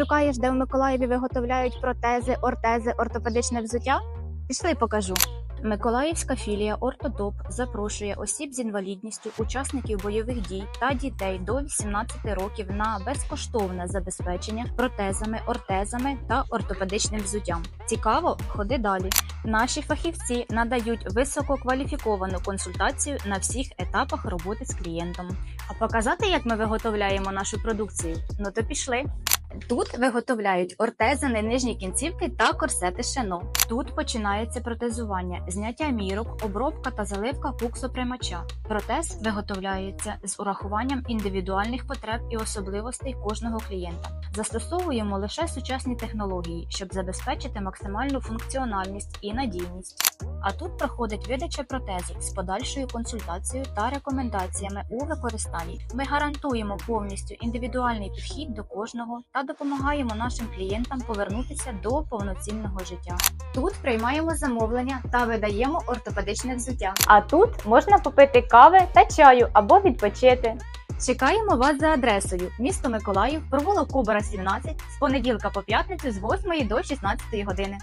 Шукаєш, де в Миколаєві виготовляють протези, ортези, ортопедичне взуття? Пішли покажу. Миколаївська філія Ортодоп запрошує осіб з інвалідністю, учасників бойових дій та дітей до 18 років на безкоштовне забезпечення протезами, ортезами та ортопедичним взуттям. Цікаво, ходи далі. Наші фахівці надають висококваліфіковану консультацію на всіх етапах роботи з клієнтом. А показати, як ми виготовляємо нашу продукцію? Ну то пішли. Тут виготовляють ортезини нижні кінцівки та корсети шино. Тут починається протезування, зняття мірок, обробка та заливка куксоприймача. Протез виготовляється з урахуванням індивідуальних потреб і особливостей кожного клієнта. Застосовуємо лише сучасні технології, щоб забезпечити максимальну функціональність і надійність. А тут проходить видача протезу з подальшою консультацією та рекомендаціями у використанні. Ми гарантуємо повністю індивідуальний підхід до кожного та допомагаємо нашим клієнтам повернутися до повноцінного життя. Тут приймаємо замовлення та видаємо ортопедичне взуття. А тут можна попити кави та чаю або відпочити. Чекаємо вас за адресою місто Миколаїв, провулок Кубера, 17 з понеділка по п'ятницю з 8 до 16 години.